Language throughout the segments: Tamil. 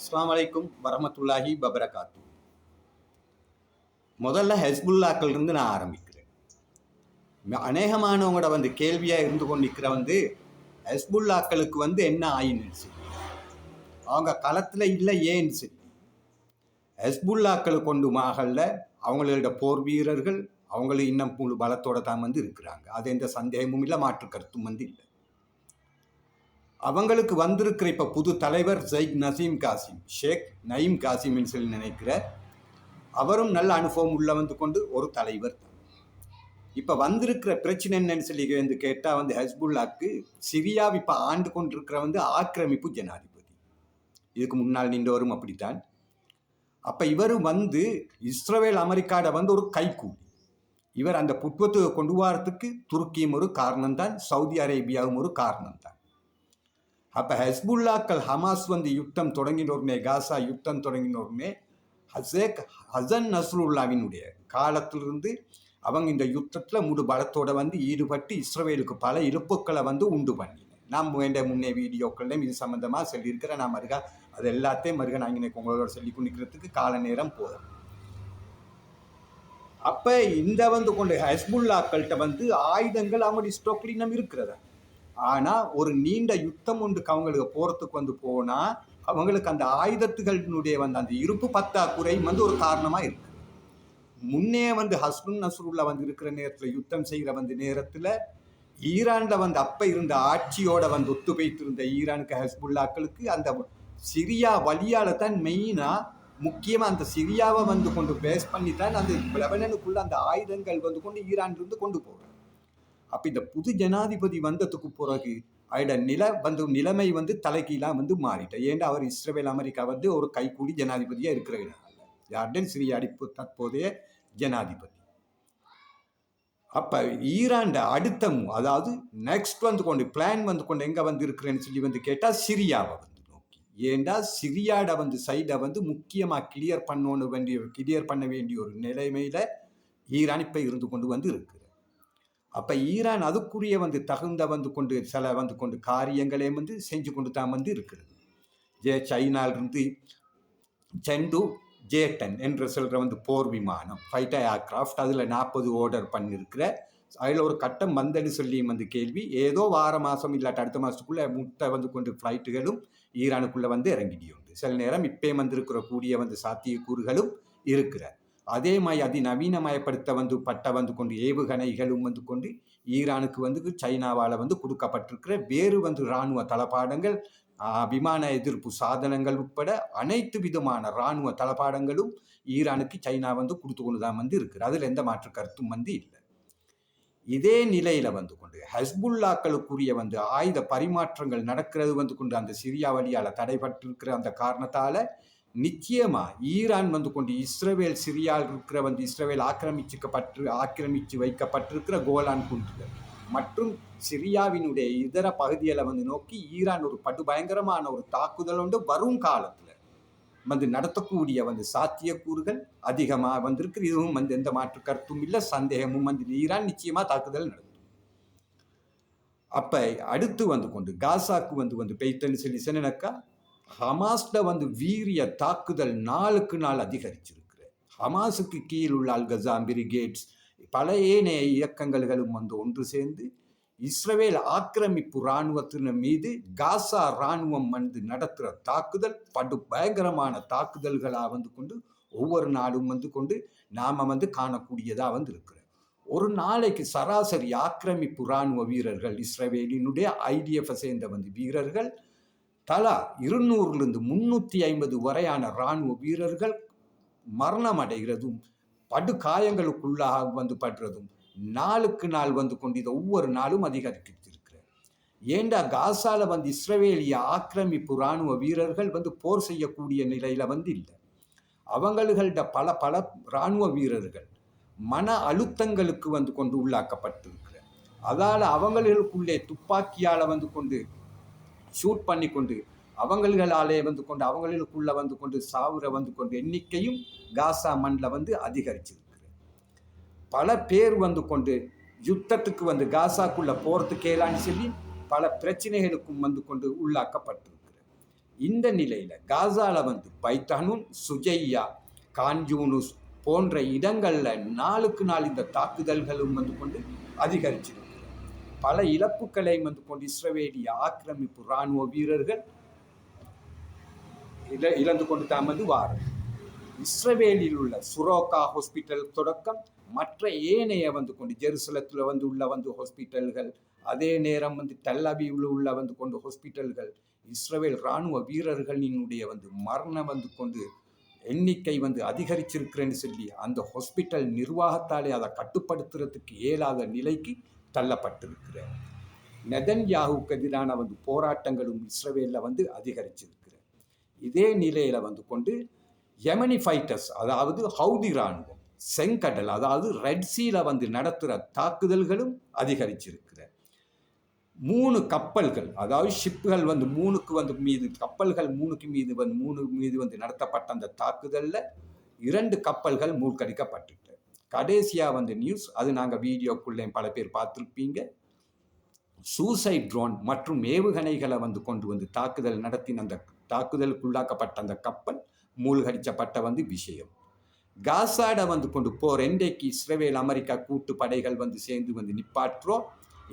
அஸ்லாம் வலைக்கும் வரமத்துல்லாஹி பபரகாத்து முதல்ல ஹெஸ்புல்லாக்கள் இருந்து நான் ஆரம்பிக்கிறேன். அநேகமானவங்களோட வந்து கேள்வியாக இருந்து கொண்டு நிற்கிற வந்து ஹெஸ்புல்லாக்களுக்கு வந்து என்ன ஆயின்னு சொல்லி. அவங்க களத்தில் இல்லை ஏன்னு சொல்லி. ஹெஸ்புல்லாக்கள் கொண்டு மகளில் அவங்களோட போர் வீரர்கள் அவங்களும் இன்னும் முழு பலத்தோட தான் வந்து இருக்கிறாங்க. அது எந்த சந்தேகமும் இல்லை மாற்று கருத்தும் வந்து இல்லை. அவங்களுக்கு வந்திருக்கிற இப்போ புது தலைவர் ஜெயிக் நசீம் காசிம் ஷேக் நயீம் காசிம்னு சொல்லி நினைக்கிற அவரும் நல்ல அனுபவம் உள்ள வந்து கொண்டு ஒரு தலைவர் இப்போ வந்திருக்கிற பிரச்சனை என்னன்னு சொல்லி வந்து கேட்டால் வந்து ஹஸ்புல்லாக்கு சிரியாவை இப்போ ஆண்டு கொண்டிருக்கிற வந்து ஆக்கிரமிப்பு ஜனாதிபதி. இதுக்கு முன்னால் நின்றவரும் அப்படித்தான். அப்போ இவரும் வந்து இஸ்ரவேல் அமெரிக்காட வந்து ஒரு கைக்கூலி. இவர் அந்த புட்வத்தை கொண்டு வரத்துக்கு துருக்கியும் ஒரு காரணம் தான் சவுதி அரேபியாவும் ஒரு காரணம் தான் அப்போ ஹஸ்புல்லாக்கள் ஹமாஸ் வந்து யுத்தம் தொடங்கினோருமே காசா யுத்தம் தொடங்கினோருமே ஹசேக் ஹசன் நஸ்ருல்லாவினுடைய காலத்திலிருந்து அவங்க இந்த யுத்தத்தில் முழு பலத்தோடு வந்து ஈடுபட்டு இஸ்ரோவேலுக்கு பல இழப்புக்களை வந்து உண்டு பண்ணினேன் நான் வேண்ட முன்னே வீடியோக்கள்லையும் இது சம்மந்தமாக சொல்லியிருக்கிறேன் நான் மறுகா அது எல்லாத்தையும் மருகா நான் இன்னைக்கு உங்களோட சொல்லி கொண்டிருக்கிறதுக்கு கால நேரம் போதும். அப்போ இந்த வந்து கொண்டு ஹஸ்புல்லாக்கள்கிட்ட வந்து ஆயுதங்கள் அவங்களுடைய ஸ்டோக்கில் இன்னும் இருக்கிறதா? ஆனால் ஒரு நீண்ட யுத்தம் ஒன்றுக்கு அவங்களுக்கு போகிறதுக்கு வந்து போனால் அவங்களுக்கு அந்த ஆயுதத்துகளினுடைய வந்து அந்த இருப்பு பத்தாக்குறை வந்து ஒரு காரணமாக இருக்கு. முன்னே வந்து ஹஸ்பண்ட் நஸ்ருல்லா வந்து இருக்கிற நேரத்தில் யுத்தம் செய்கிற வந்து நேரத்தில் ஈரானில் வந்து அப்போ இருந்த ஆட்சியோட வந்து ஒத்து வைத்திருந்த ஈரானுக்கு ஹஸ்புல்லாக்களுக்கு அந்த சிரியா வழியால் தான் மெயினாக முக்கியமாக அந்த சிரியாவை வந்து கொண்டு பேஸ் பண்ணி தான் அந்த லெபனனுக்குள்ள அந்த ஆயுதங்கள் வந்து கொண்டு ஈரான்லேருந்து கொண்டு போகிறாங்க அப்போ இந்த புது ஜனாதிபதி வந்ததுக்கு பிறகு அவட நில வந்து நிலைமை வந்து தலைகீழாக வந்து மாறிட்டேன் ஏன்டா அவர் இஸ்ரேல் அமெரிக்கா வந்து ஒரு கைக்கூடி ஜனாதிபதியாக இருக்கிறதுனால யார்டன் சிறிய அடிப்பு தற்போதைய ஜனாதிபதி. அப்போ ஈரான்ட அடுத்த அதாவது நெக்ஸ்ட் வந்து கொண்டு பிளான் வந்து கொண்டு எங்கே வந்து இருக்கிறேன்னு சொல்லி வந்து கேட்டால் சிரியாவை வந்து நோக்கி. ஏண்டா சிரியாட வந்து சைடை வந்து முக்கியமாக கிளியர் பண்ணணும் வேண்டிய கிளியர் பண்ண வேண்டிய ஒரு நிலைமையில் ஈரான் இப்போ இருந்து கொண்டு வந்து இருக்குது அப்போ ஈரான் அதுக்குரிய வந்து தகுந்த வந்து கொண்டு சில வந்து கொண்டு காரியங்களையும் வந்து செஞ்சு கொண்டு தான் வந்து இருக்கிறது. ஜே சைனாலிருந்து செண்டு ஜேட்டன் என்று சொல்கிற வந்து போர் விமானம் ஃபைட்டர் ஏர்க்ராஃப்ட் அதில் நாற்பது ஆர்டர் பண்ணியிருக்கிற அதில் ஒரு கட்டம் வந்தன்னு சொல்லி வந்து கேள்வி. ஏதோ வார மாதம் இல்லாட்ட அடுத்த மாதத்துக்குள்ளே முட்டை வந்து கொண்டு ஃப்ளைட்டுகளும் ஈரானுக்குள்ளே வந்து இறங்கிடியுண்டு சில நேரம் இப்போ வந்திருக்கிற கூடிய வந்து சாத்தியக்கூறுகளும் இருக்கிற அதே மாதிரி அதிநவீனமயப்படுத்த வந்து பட்ட வந்து கொண்டு ஏவுகணைகளும் வந்து கொண்டு ஈரானுக்கு வந்து சைனாவால் வந்து கொடுக்கப்பட்டிருக்கிற வேறு வந்து இராணுவ தளபாடங்கள் விமான எதிர்ப்பு சாதனங்கள் உட்பட அனைத்து விதமான இராணுவ தளபாடங்களும் ஈரானுக்கு சைனா வந்து கொடுத்து கொண்டு தான் வந்து இருக்குது. அதில் எந்த மாற்று கருத்தும் வந்து இல்லை. இதே நிலையில் வந்து கொண்டு ஹஸ்புல்லாக்களுக்குரிய வந்து ஆயுத பரிமாற்றங்கள் நடக்கிறது வந்து கொண்டு அந்த சிரியா வழியால் தடைபட்டிருக்கிற அந்த காரணத்தால் நிச்சயமா ஈரான் வந்து கொண்டு இஸ்ரேவேல் சிரியால் இருக்கிற வந்து இஸ்ரேவேல் ஆக்கிரமிச்சுக்கப்பட்டு ஆக்கிரமிச்சு வைக்கப்பட்டிருக்கிற கோலான் குன்றுகள் மற்றும் சிரியாவினுடைய இதர பகுதிகளை வந்து நோக்கி ஈரான் ஒரு படுபயங்கரமான ஒரு தாக்குதல் வந்து வரும் காலத்துல வந்து நடத்தக்கூடிய வந்து சாத்தியக்கூறுகள் அதிகமாக வந்திருக்கு. இதுவும் வந்து எந்த மாற்று கருத்தும் இல்லை. சந்தேகமும் வந்து ஈரான் நிச்சயமா தாக்குதல் நடத்தும். அப்ப அடுத்து வந்து கொண்டு காசாக்கு வந்து வந்து பெய்தன்னு சொல்லி சொன்னக்கா ஹமாஸ்ட வந்து வீரிய தாக்குதல் நாளுக்கு நாள் அதிகரிச்சிருக்கு ஹமாஸுக்கு கீழ் உள்ள அல் பிரிகேட்ஸ் பல ஏனைய இயக்கங்களும் வந்து ஒன்று சேர்ந்து இஸ்ரவேல் ஆக்கிரமிப்பு இராணுவத்தின் மீது காசா இராணுவம் வந்து நடத்துகிற தாக்குதல் படு பயங்கரமான தாக்குதல்களாக வந்து கொண்டு ஒவ்வொரு நாடும் வந்து கொண்டு நாம் வந்து காணக்கூடியதாக வந்து இருக்கிற ஒரு நாளைக்கு சராசரி ஆக்கிரமிப்பு இராணுவ வீரர்கள் இஸ்ரவேலினுடைய ஐடிஎஃப் சேர்ந்த வந்து வீரர்கள் தலா இருநூறுலேருந்து முன்னூற்றி ஐம்பது வரையான இராணுவ வீரர்கள் மரணம் அடைகிறதும் படுகாயங்களுக்குள்ளாக வந்து படுறதும் நாளுக்கு நாள் வந்து கொண்டு இதை ஒவ்வொரு நாளும் அதிகரித்திருக்கிறார் ஏண்டா காசால வந்து இஸ்ரவேலிய ஆக்கிரமிப்பு இராணுவ வீரர்கள் வந்து போர் செய்யக்கூடிய நிலையில வந்து இல்லை. அவங்கள்ட பல பல இராணுவ வீரர்கள் மன அழுத்தங்களுக்கு வந்து கொண்டு உள்ளாக்கப்பட்டிருக்கிறார். அதால் அவங்களுக்குள்ளே துப்பாக்கியால் வந்து கொண்டு ஷூட் பண்ணி கொண்டு அவங்களாலே வந்து கொண்டு அவங்களுக்குள்ள வந்து கொண்டு சாவுற வந்து கொண்டு எண்ணிக்கையும் காசா மண்ணில் வந்து அதிகரிச்சிருக்கு பல பேர் வந்து கொண்டு யுத்தத்துக்கு வந்து காசாக்குள்ள போகிறதுக்கு ஏலான்னு சொல்லி பல பிரச்சனைகளுக்கும் வந்து கொண்டு உள்ளாக்கப்பட்டிருக்கிறது. இந்த நிலையில் காசால வந்து பைத்தானுன் சுஜையா கான்ஜூனுஸ் போன்ற இடங்களில் நாளுக்கு நாள் இந்த தாக்குதல்களும் வந்து கொண்டு அதிகரிச்சிருக்கு. பல இழப்புகளை வந்து கொண்டு இஸ்ரவேலிய ஆக்கிரமிப்பு இராணுவ வீரர்கள் இழ இழந்து கொண்டு தான் வந்து வாரம் இஸ்ரவேலில் உள்ள சுரோக்கா ஹாஸ்பிட்டல் தொடக்கம் மற்ற ஏனைய வந்து கொண்டு ஜெருசலத்தில் வந்து உள்ள வந்து ஹாஸ்பிட்டல்கள் அதே நேரம் வந்து டெல்லபியில் உள்ள வந்து கொண்டு ஹாஸ்பிட்டல்கள் இஸ்ரவேல் இராணுவ வீரர்களினுடைய வந்து மரணம் வந்து கொண்டு எண்ணிக்கை வந்து அதிகரிச்சிருக்கிறேன்னு சொல்லி அந்த ஹாஸ்பிட்டல் நிர்வாகத்தாலே அதை கட்டுப்படுத்துறதுக்கு இயலாத நிலைக்கு தள்ளப்பட்டிருக்கிறார் நெதன்யாவுக்கு எதிரான வந்து போராட்டங்களும் இஸ்ரவேலில் வந்து அதிகரிச்சிருக்கிறார் இதே நிலையில் வந்து கொண்டு யமனி ஃபைட்டர்ஸ் அதாவது ஹவுதி இராணுவம் செங்கடல் அதாவது ரெட்சியில் வந்து நடத்துகிற தாக்குதல்களும் அதிகரிச்சிருக்கிற மூணு கப்பல்கள் அதாவது ஷிப்புகள் வந்து மூணுக்கு வந்து மீது கப்பல்கள் மூணுக்கு மீது வந்து மூணு மீது வந்து நடத்தப்பட்ட அந்த தாக்குதலில் இரண்டு கப்பல்கள் மூழ்கடிக்கப்பட்டு கடைசியாக வந்து நியூஸ் அது நாங்கள் வீடியோக்குள்ளே பல பேர் பார்த்துருப்பீங்க. சூசைட் ட்ரோன் மற்றும் ஏவுகணைகளை வந்து கொண்டு வந்து தாக்குதல் நடத்தின அந்த தாக்குதலுக்குள்ளாக்கப்பட்ட அந்த கப்பல் மூழ்கடிச்சப்பட்ட வந்து விஷயம். காசாட வந்து கொண்டு போர் என்றைக்கு இஸ்ரேல் அமெரிக்கா கூட்டு படைகள் வந்து சேர்ந்து வந்து நிப்பாற்றோம்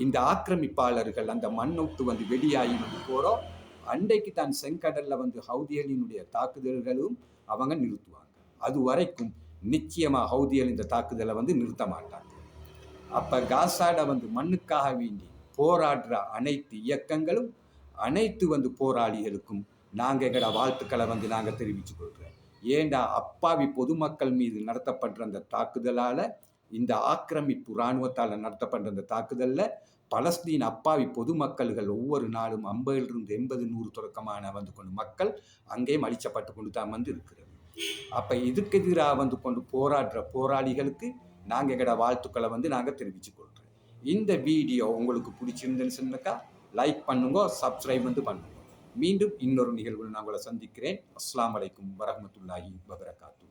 இந்த ஆக்கிரமிப்பாளர்கள் அந்த மண்ணொட்டு வந்து வெளியாகி வந்து போகிறோம் அன்றைக்கு தான் செங்கடலில் வந்து ஹவுதிகளினுடைய தாக்குதல்களும் அவங்க நிறுத்துவாங்க. அது வரைக்கும் நிச்சயமாக ஹவுதிகள் இந்த தாக்குதலை வந்து நிறுத்த மாட்டாங்க. அப்போ காசாட வந்து மண்ணுக்காக வேண்டி போராடுற அனைத்து இயக்கங்களும் அனைத்து வந்து போராளிகளுக்கும் நாங்கள் எங்களோட வாழ்த்துக்களை வந்து நாங்கள் தெரிவித்து கொள்கிறோம். ஏண்டா அப்பாவி பொதுமக்கள் மீது நடத்தப்படுற அந்த தாக்குதலால் இந்த ஆக்கிரமிப்பு இராணுவத்தால் நடத்தப்படுற அந்த தாக்குதலில் பலஸ்தீன் அப்பாவி பொதுமக்கள்கள் ஒவ்வொரு நாளும் ஐம்பதிலிருந்து எண்பது நூறு தொடக்கமான வந்து கொண்டு மக்கள் அங்கேயும் அழிச்சப்பட்டு கொண்டு தான் வந்து இருக்கிறது. அப்போ இதுக்கு எதிராக வந்து கொண்டு போராடுற போராளிகளுக்கு நாங்கள் எங்களோட வாழ்த்துக்களை வந்து நாங்கள் தெரிவித்து கொள்கிறோம் இந்த வீடியோ உங்களுக்கு பிடிச்சிருந்துன்னு சொன்னாக்கா லைக் பண்ணுங்க சப்ஸ்கிரைப் வந்து பண்ணுங்க. மீண்டும் இன்னொரு நிகழ்வில் நான் உங்களை சந்திக்கிறேன். அஸ்லாம் அலைக்கும் வரமத்துல்லாஹி வபரகாத்து